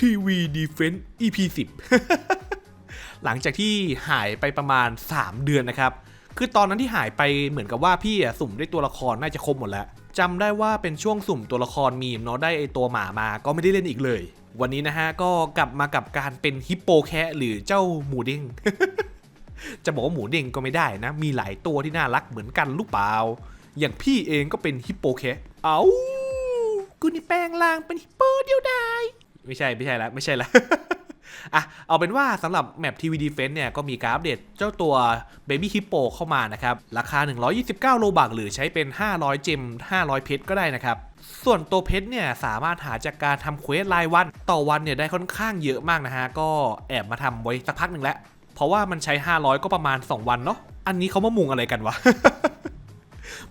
ทีวีดีเฟนส์ EP 10 หลังจากที่หายไปประมาณ 3 เดือนนะครับ คือตอนนั้นที่หายไปเหมือนกับว่าพี่อะสุ่มได้ตัวละครน่าจะครบหมดแล้วจำได้ว่าเป็นช่วงสุ่มตัวละครมีมเนาะได้ไอตัวหมามาก็ไม่ได้เล่นอีกเลย วันนี้นะฮะก็กลับมากับการเป็นฮิปโปแคะหรือเจ้าหมูเด้งจะบอกว่าหมูเด้งก็ไม่ได้นะ มีหลายตัวที่น่ารักเหมือนกันลูกเปล่า อย่างพี่เองก็เป็นฮิปโปแคะเอากูนี่แปลงร่างเป็นฮิปโปเดียวดาย ไม่ใช่ไม่ใช่แล้วไม่ใช่แล้วอะเอาเป็นว่าสำหรับแมปทีวีดีเฟนเนี่ยก็มีการอัปเดตเจ้าตัว Baby Hippo เข้ามานะครับ ราคา 129 โลบักหรือใช้เป็น 500 เจม 500 เพชรก็ได้นะครับ ส่วนตัวเพชรเนี่ยสามารถหาจากการทำเควสรายวัน ต่อวันเนี่ยได้ค่อนข้างเยอะมากนะฮะ ก็แอบมาทำไว้สักพักหนึ่งแล้ว เพราะว่ามันใช้ 500 ก็ประมาณ 2 วันเนาะอันนี้เขามามุงอะไรกันวะ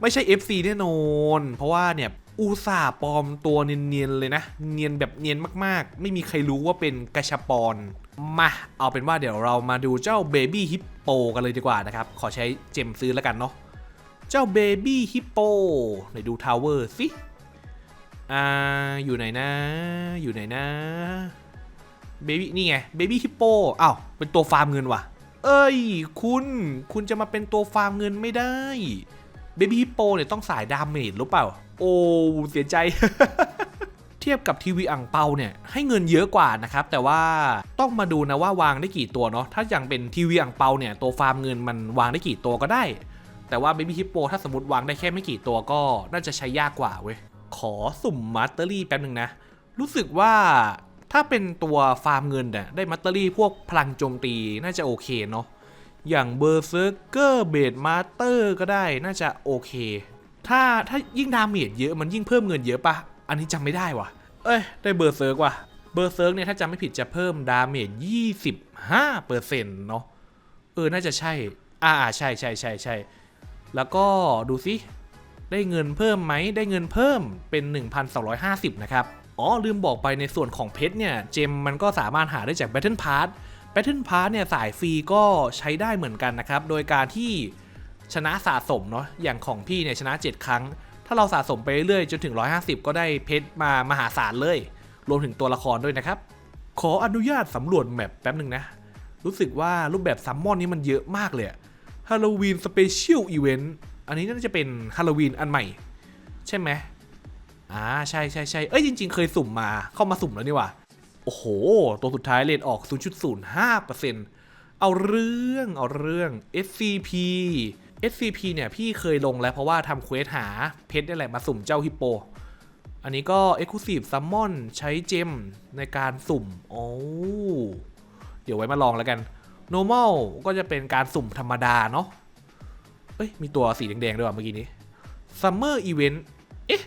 ไม่ใช่ FC แน่นอน เพราะว่าเนี่ย อุตส่าห์ปลอมตัวเนียนๆเลยนะ เนียนแบบเนียนมากๆ ไม่มีใครรู้ว่าเป็นกระชปอนมาเอาเป็นว่าเดี๋ยวเรามาดูเจ้าเบบี้ฮิปโปกันเลยดีกว่านะครับ ขอใช้เจมซื้อแล้วกันเนาะเจ้าเบบี้ฮิปโปไหนดูทาวเวอร์สิอ่าอยู่ไหนนะ อยู่ไหนนะเบบี้นี่ไงเบบี้ฮิปโปอ้าวเป็นตัวฟาร์มเงินว่ะ เอ้ย คุณคุณจะมาเป็นตัวฟาร์มเงินไม่ได้เบบี้ฮิปโปเนี่ยต้องสายดาเมจหรือเปล่า โอ้เสียใจ เทียบกับทีวีอ่างเปาเนี่ยให้เงินเยอะกว่านะครับ แต่ว่าต้องมาดูนะว่าวางได้กี่ตัวเนาะถ้าอย่างเป็นทีวีอ่างเปาเนี่ยตัวฟาร์มเงินมันวางได้กี่ตัวก็ได้ แต่ว่า Baby Hippo ถ้าสมมติวางได้แค่ไม่กี่ตัวก็น่าจะใช้ยากกว่าเว้ยขอสุ่มมัตเตอรี่แป๊บหนึ่งนะ รู้สึกว่าถ้าเป็นตัวฟาร์มเงินเนี่ยได้มัตเตอรี่พวกพลังโจมตีน่าจะโอเคเนาะอย่างเบอร์เซอร์เกอร์เบดมาสเตอร์ก็ได้น่าจะโอเค ถ้าถ้ายิ่งดาเมจเยอะมันยิ่งเพิ่มเงินเยอะปะอันนี้จำไม่ได้ว่ะ เอ้ย ได้เบอร์เซิร์กว่ะ เบอร์เซิร์กเนี่ยถ้าจำไม่ผิดจะเพิ่มดาเมจ25เปอร์เซ็นต์เนาะ เออ น่าจะใช่ อ่าอ่ใช่ใช่ใช่ใช่ แล้วก็ดูสิ ได้เงินเพิ่มไหม ได้เงินเพิ่มเป็น 1,250 นะครับ อ๋อ ลืมบอกไปในส่วนของเพชรเนี่ย เจมมันก็สามารถหาได้จาก Battle Pass Battle Pass เนี่ยสายฟรีก็ใช้ได้เหมือนกันนะครับ โดยการที่ ชนะสะสมเนาะอย่างของพี่เนี่ยชนะ 7 ครั้ง ถ้าเราสะสมไปเรื่อยๆจนถึง 150 ก็ได้เพชรมามหาศาลเลย รวมถึงตัวละครด้วยนะครับ ขออนุญาตสำรวจแมปแป๊บหนึ่งนะ รู้สึกว่ารูปแบบซัมมอนนี้มันเยอะมากเลยฮาโลวีนสเปเชียลอีเวนต์อันนี้น่าจะเป็นฮาโลวีนอันใหม่ ใช่ไหมอ่าใช่ใช่ใช่เอ้ยจริง ๆ เคยสุ่มมาเข้ามาสุ่มแล้วนี่ว่าโอ้โห ตัวสุดท้ายเลนออก 0.05%เอาเรื่องเอาเรื่อง SCP SCP เนี่ยพี่เคยลงแล้วเพราะว่าทำเควสหาเพชรนี่แหละมาสุ่มเจ้าฮิปโป อันนี้ก็ Exclusive Summon ใช้เจมในการสุ่ม โอ้เดี๋ยวไว้มาลองแล้วกัน Normal ก็จะเป็นการสุ่มธรรมดาเนาะเอ้ย มีตัวสีแดงๆด้วยว่ะเมื่อกี้นี้ Summer Event เอ๊ะ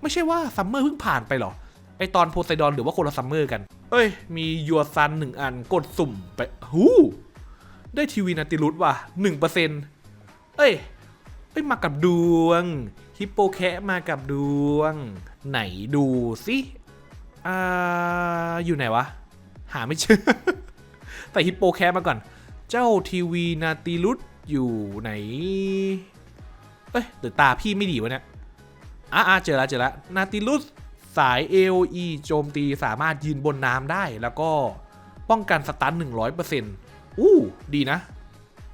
ไม่ใช่ว่า Summer เพิ่งผ่านไปหรอ ไอตอนโพไซดอนหรือว่าคนละซัมเมอร์กัน เอ้ย มียัวซันหนึ่งอันกดสุ่มไป หู ได้ทีวีนาติลุสว่ะหนึ่งเปอร์ เอ้ยเอ้ยมากับดวง ฮิปโปแคะมากับดวง ไหนดูสิอ่าอยู่ไหนวะ หาไม่เจอแต่ฮิปโปแคะมาก่อน เจ้าทีวีนาติลุสอยู่ไหน เอ้ยหรือตาพี่ไม่ดีวะเนี่ยอ่าเจอแล้วเจอแล้วนาติลุสสาย AOE โจมตีสามารถยืนบนน้ำได้แล้วก็ป้องกันสตัน100%อู้ ดีนะ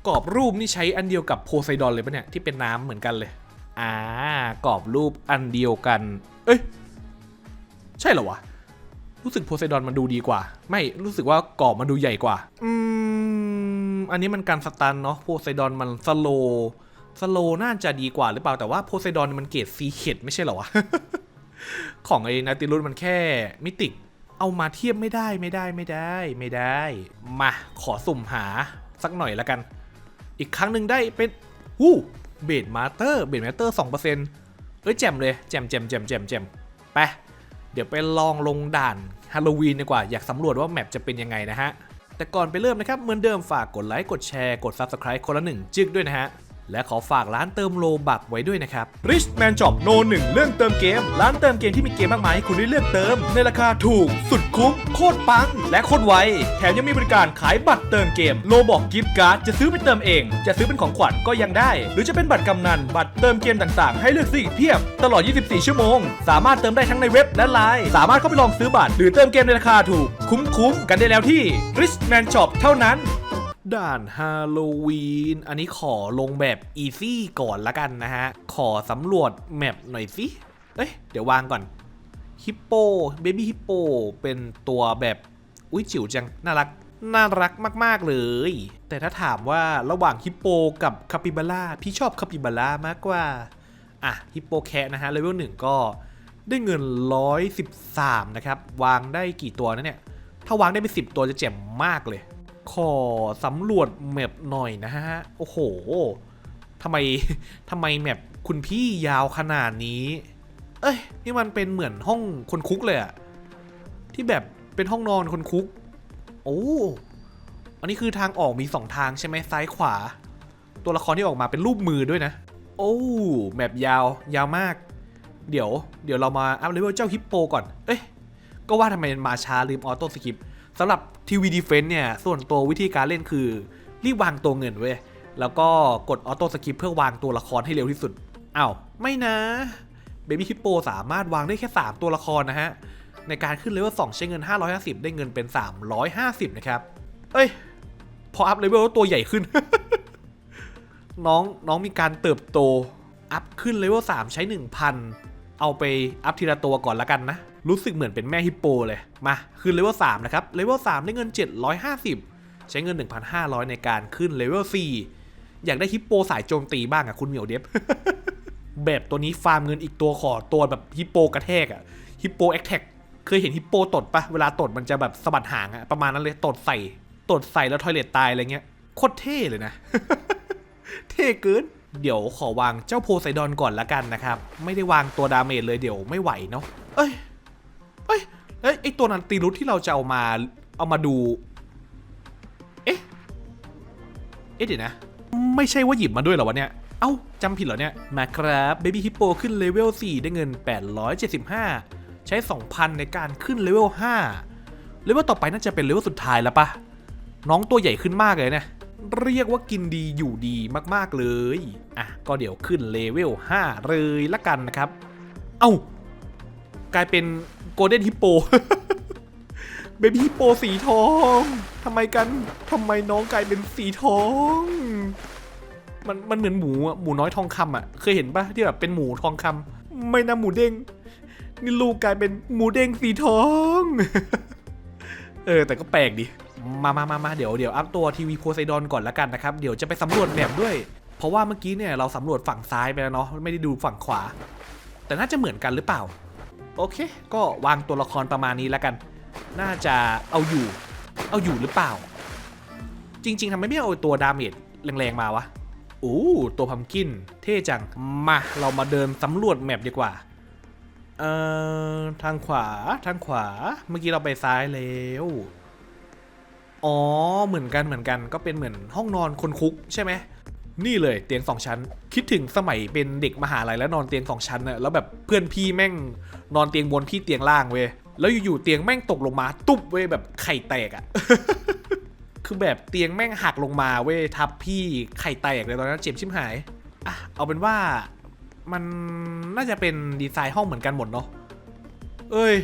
กรอบรูปนี่ใช้อันเดียวกับโพไซดอนเลยปะเนี่ยที่เป็นน้ำเหมือนกันเลย อ่ากรอบรูปอันเดียวกัน เอ้ย ใช่เหรอวะ รู้สึกโพไซดอนมันดูดีกว่า ไม่รู้สึกว่ากรอบมันดูใหญ่กว่า อืม อันนี้มันการสตันเนาะโพไซดอนมันสโลสโลน่าจะดีกว่าหรือเปล่าแต่ว่าโพไซดอนมันเกรดซีเข็ดไม่ใช่เหรอวะ ของไอ้นาติลุสมันแค่มิติเอามาเทียบไม่ได้ไม่ได้ไม่ได้ไม่ได้ มาขอสุ่มหาสักหน่อยละกัน อีกครั้งหนึ่งได้เป็นวู้เบดมาเตอร์เบดมาเตอร์สองเปอร์เซ็นต์เอ้ยแจ่มเลยแจ่มแจ่มแจ่มแจ่มแจ่มไปเดี๋ยวไปลองลงด่านฮาโลวีนดีกว่าอยากสำรวจว่าแมปจะเป็นยังไงนะฮะแต่ก่อนไปเริ่มนะครับเหมือนเดิมฝากกดไลค์กดแชร์กด Subscribe คนละหนึ่งจึกด้วยนะฮะ และขอฝากร้านเติมโลบักไว้ด้วยนะครับ Rich Man Shop No 1เรื่องเติมเกม ร้านเติมเกมที่มีเกมมากมายให้คุณได้เลือกเติม ในราคาถูก สุดคุ้ม โคตรปัง และโคตรไว แถมยังมีบริการขายบัตรเติมเกม โลบอกกิฟต์การ์ดจะซื้อไปเติมเอง จะซื้อเป็นของขวัญก็ยังได้ หรือจะเป็นบัตรกำนัน บัตรเติมเกมต่างๆ ให้เลือกซื้ออีกเพียบ ตลอด 24 ชั่วโมง สามารถเติมได้ทั้งในเว็บและไลน์ สามารถเข้าไปลองซื้อบัตรหรือเติมเกมในราคาถูก คุ้มๆกันได้แล้วที่ Rich Man Shop เท่านั้น ด่านฮาโลวีน อันนี้ขอลงแบบอีซี่ก่อนละกันนะฮะ ขอสำรวจแมปหน่อยสิ เอ้ย เดี๋ยววางก่อน ฮิปโป เบบี้ฮิปโป เป็นตัวแบบ อุ้ยจิ๋วจัง น่ารัก น่ารักมาก ๆ เลย แต่ถ้าถามว่าระหว่างฮิปโปกับคาปิบาร่า พี่ชอบคาปิบาร่ามากกว่า อะ ฮิปโปแคะนะฮะ เลเวลหนึ่งก็ได้เงิน 113 นะครับ วางได้กี่ตัวนะเนี่ย ถ้าวางได้เป็น10 ตัวจะเจ๋มมากเลย ขอสำรวจแมปหน่อยนะฮะ โอ้โหทำไมทำไมแมปคุณพี่ยาวขนาดนี้ เอ้ย นี่มันเป็นเหมือนห้องคนคุกเลยอะที่แบบเป็นห้องนอนคนคุก โอ้ อันนี้คือทางออกมีสองทางใช่ไหมซ้ายขวา ตัวละครที่ออกมาเป็นรูปมือด้วยนะ โอ้ แมปยาว ยาวมาก เดี๋ยว เดี๋ยวเรามาอัพเลเวลเจ้าฮิปโปก่อน เอ้ย ก็ว่าทำไมมันมาช้าลืมออโต้สกิป สำหรับทีวีดีเฟนต์เนี่ย ส่วนตัววิธีการเล่นคือ รีบวางตัวเงินเว้ย แล้วก็กดออโต้สกิปเพื่อวางตัวละครให้เร็วที่สุดอ้าวไม่นะเบบี้ฮิปโปสามารถวางได้แค่ 3 ตัวละครนะฮะ ในการขึ้นเลเวล2ใช้เงิน 550 ได้เงินเป็น 350 นะครับ เอ้ย พออัพเลเวลตัวใหญ่ขึ้น น้องน้องมีการเติบโต อัพขึ้นเลเวล3ใช้ 1,000 เอาไปอัพทีละตัวก่อนละกันนะ รู้สึกเหมือนเป็นแม่ฮิปโปเลย มาขึ้นเลเวล3นะครับ เลเวล3ได้เงิน 750 ใช้เงิน 1,500 ในการขึ้นเลเวล4อยากได้ฮิปโปสายโจมตีบ้างอะคุณเหมียวเดฟแบบตัวนี้ฟาร์มเงินอีกตัวขอตัวแบบฮิปโปกระแทกอะฮิปโปแอคแท็กเคยเห็นฮิปโปตดปะเวลาตดมันจะแบบสะบัดหางอะประมาณนั้นเลยตดใส่ตดใส่แล้วทอยเลตตายอะไรเงี้ยโคตรเท่เลยนะ เท่เกินเดี๋ยวขอวางเจ้าโพไซดอนก่อนละกันนะครับ ไม่ได้วางตัวดาเมจเลยเดี๋ยวไม่ไหวเนาะเอ้ย อ้ยเอ้ยไอตัวนันตีรุธที่เราจะเอามาเอามาดู เอ๊ะ เอ๊ะเดี๋ยวนะ ไม่ใช่ว่าหยิบมาด้วยเหรอวะเนี่ย เอ้าจำผิดเหรอเนี่ย มาครับเบบี้ฮิปโปขึ้นเลเวล 4 ได้เงิน 875 ใช้ 2,000 ในการขึ้นเลเวล 5 เลเวลต่อไปน่าจะเป็นเลเวลสุดท้ายแล้วปะน้องตัวใหญ่ขึ้นมากเลยนะเรียกว่ากินดีอยู่ดีมากๆเลย อะ ก็เดี๋ยวขึ้นเลเวล 5 เลยละกันนะครับ เอ้า กลายเป็นโกลเด้นฮิปโปเบบี้ฮิปโปสีทองทำไมกันทำไมน้องกลายเป็นสีทอง มันมันเหมือนหมูอะหมูน้อยทองคำอะเคยเห็นปะที่แบบเป็นหมูทองคำไม่นะหมูเด้งนี่ลูกกลายเป็นหมูเด้งสีทอง เออ แต่ก็แปลกดิ มามามามาเดี๋ยวเดี๋ยวอัพตัวทีวีโพไซดอนก่อนละกันนะครับ เดี๋ยวจะไปสำรวจแมปด้วย เพราะว่าเมื่อกี้เนี่ยเราสำรวจฝั่งซ้ายไปแล้วเนาะ ไม่ได้ดูฝั่งขวา แต่น่าจะเหมือนกันหรือเปล่า โอเค ก็วางตัวละครประมาณนี้แล้วกัน น่าจะเอาอยู่ เอาอยู่หรือเปล่า จริง ๆทำไมไม่เอาตัวดาเมจแรงๆมาวะโอ้ตัวพัมกิน เท่จัง มา เรามาเดินสำรวจแมปดีกว่า เอ่อ ทางขวา ทางขวา เมื่อกี้เราไปซ้ายแล้ว อ๋อ เหมือนกัน เหมือนกัน ก็เป็นเหมือนห้องนอนคนคุกใช่ไหม นี่เลยเตียงสองชั้น คิดถึงสมัยเป็นเด็กมหาลัยแล้วนอนเตียงสองชั้นน่ะแล้วแบบเพื่อนพี่แม่งนอนเตียงบนพี่เตียงล่างเว้ยแล้วอยู่ๆเตียงแม่งตกลงมา ตุ๊บเว้ยแบบไข่แตกอะคือแบบเตียงแม่งหักลงมาเว้ยทับพี่ไข่แตกเลยตอนนั้นเจ็บชิบหายอะเอาเป็นว่ามันน่าจะเป็นดีไซน์ห้องเหมือนกันหมดเนาะเอ้ย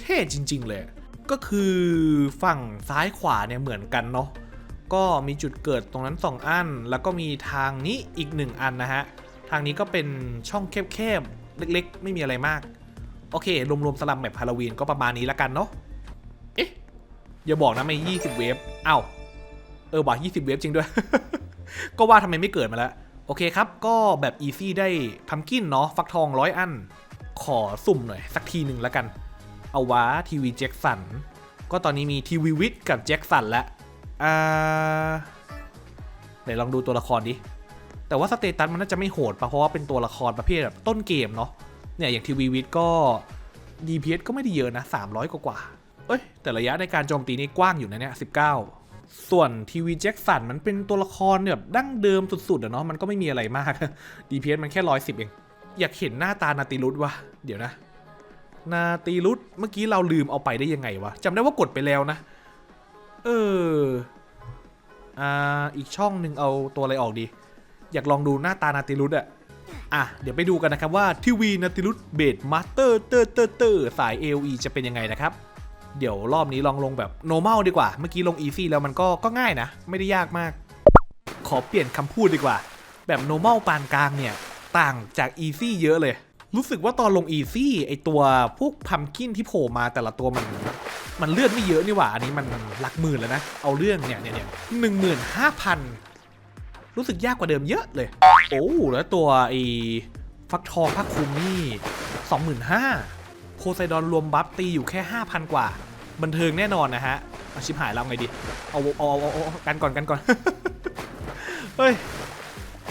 เท่จริง ๆ เลย ก็คือฝั่งซ้ายขวาเนี่ยเหมือนกันเนาะ ก็มีจุดเกิดตรงนั้น 2 อัน แล้วก็มีทางนี้อีก 1 อันนะฮะ ทางนี้ก็เป็นช่องแคบๆเล็กๆ ไม่มีอะไรมาก โอเค รวมๆสลัมแบบฮาโลวีนก็ประมาณนี้แล้วกันเนาะ เอ๊ะ อย่าบอกนะไม่20 เวฟอ้าวเออว่ะ20 เวฟจริงด้วย ก็ว่าทำไมไม่เกิดมาแล้ว โอเคครับ ก็แบบอีซี่ได้พัมกินเนาะ ฟักทองร้อยอัน ขอสุ่มหน่อย สักทีหนึ่งแล้วกัน เอาวะทีวีแจ็คสัน ก็ตอนนี้มีทีวีวิทกับแจ็คสันแล้ว อ่าไหนลองดูตัวละครดิ แต่ว่าสเตตัสมันน่าจะไม่โหดปะเพราะว่าเป็นตัวละครประเภทแบบต้นเกมเนาะ เนี่ยอย่างทีวีวิทก็ DPS ก็ไม่ได้เยอะนะ 300 กว่ากว่าเอ้ย แต่ระยะในการโจมตีนี่กว้างอยู่นะเนี่ย 19 ส่วนทีวีแจ็คสันมันเป็นตัวละครแบบดั้งเดิมสุดๆอะเนาะ มันก็ไม่มีอะไรมาก DPS มันแค่ร้อยสิบเอง อยากเห็นหน้าตานาติรุตวะ เดี๋ยวนะ นาติรุตเมื่อกี้เราลืมเอาไปได้ยังไงวะจำได้ว่ากดไปแล้วนะ เออ อ่า อีกช่องหนึ่งเอาตัวอะไรออกดี อยากลองดูหน้าตานาติรุตอะอะ เดี๋ยวไปดูกันนะครับว่าทีวีนาติรุตเบดมาสเตอร์เตอร์เตอร์เตอร์สาย AOE จะเป็นยังไงนะครับ เดี๋ยวรอบนี้ลองลงแบบ normal ดีกว่า เมื่อกี้ลง easy แล้วมันก็ก็ง่ายนะ ไม่ได้ยากมาก ขอเปลี่ยนคำพูดดีกว่า แบบ normal ปานกลางเนี่ย ต่างจาก easy เยอะเลย รู้สึกว่าตอนลง easy ไอตัวพวกพัมกินที่โผล่มาแต่ละตัวมัน มันเลือดไม่เยอะนี่หว่า อันนี้มันหลักหมื่นแล้วนะ เอาเรื่องเนี่ยเนี่ยเนี่ยหนึ่งหมื่นห้าพันรู้สึกยากกว่าเดิมเยอะเลย โอ้แล้วตัวไอ้ฟักทองพักคุมนี่สองหมื่นห้าโพไซดอนรวมบัฟตีอยู่แค่ห้าพันกว่า บันเทิงแน่นอนนะฮะเอาชิบหายแล้วไงดี เอาเอาเอาเอากันก่อนกันก่อนเฮ้ย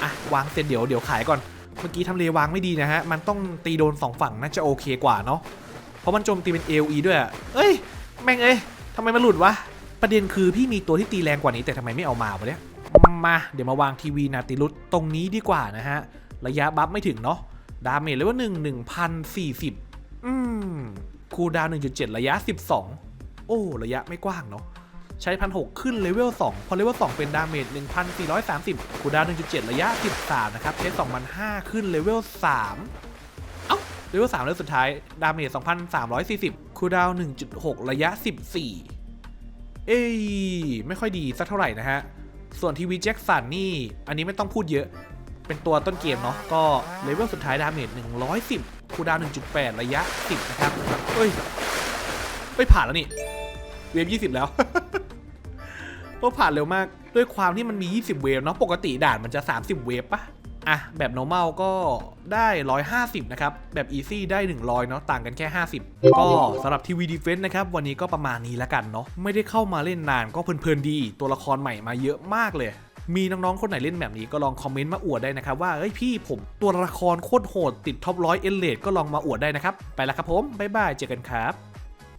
อะวางเสร็จเดี๋ยวเดี๋ยวขายก่อน เมื่อกี้ทำเลวางไม่ดีนะฮะ มันต้องตีโดนสองฝั่งน่าจะโอเคกว่าเนาะเพราะมันโจมตีเป็น AOE ด้วยอะเอ้ย แม่งเอ้ยทำไมมันหลุดวะ ประเด็นคือพี่มีตัวที่ตีแรงกว่านี้แต่ทำไมไม่เอามาวะเนี่ย มา เดี๋ยวมาวางทีวีนาติลุตตรงนี้ดีกว่านะฮะ ระยะบัฟไม่ถึงเนาะ ดาเมจเลยว่าหนึ่งหนึ่งพันสี่สิบอืม คูดาวน์1.7ระยะ12โอ้ ระยะไม่กว้างเนาะ ใช้พันหขึ้นเลเวล2พอเลเวล2เป็นดาเมจ1,430คูดาวน์1.7ระยะ13นะครับใช้2,500ขึ้นเลเวล3เอ้าเลเวล3เลเวลสุดท้าย ดาเมจ2,340 คูลดาวน์1.6 ระยะ 14 เอ้ยไม่ค่อยดีสักเท่าไหร่นะฮะ ส่วนทีวีแจ็คสันนี่ อันนี้ไม่ต้องพูดเยอะ เป็นตัวต้นเกมเนาะ ก็เลเวลสุดท้ายดาเมจ 110 คูลดาวน์1.8 ระยะ 10 นะครับเฮ้ยเฮ้ยผ่านแล้วนี่ เวฟ 20 แล้วก็ผ่านเร็วมาก ด้วยความที่มันมี 20 เวฟเนาะ ปกติด่านมันจะ 30 เวฟปะ อะแบบ normal ก็ได้ 150 นะครับ แบบ easy ได้ 100 เนาะต่างกันแค่ 50 ก็สำหรับทีวีดีเฟน s ์นะครับ วันนี้ก็ประมาณนี้แล้วกันเนาะไม่ได้เข้ามาเล่นนานก็เพลินๆดี ตัวละครใหม่มาเยอะมากเลย มีน้องๆ คนไหนเล่นแบบนี้ก็ลองคอมเมนต์มาอวดได้นะครับ ว่าเอ้ยพี่ผมตัวละครโคตรโหดติดท็อปร้อยเอเลดก็ลองมาอวดได้นะครับ ไปแล้วครับผมบ๊ายบายเจอกันครับ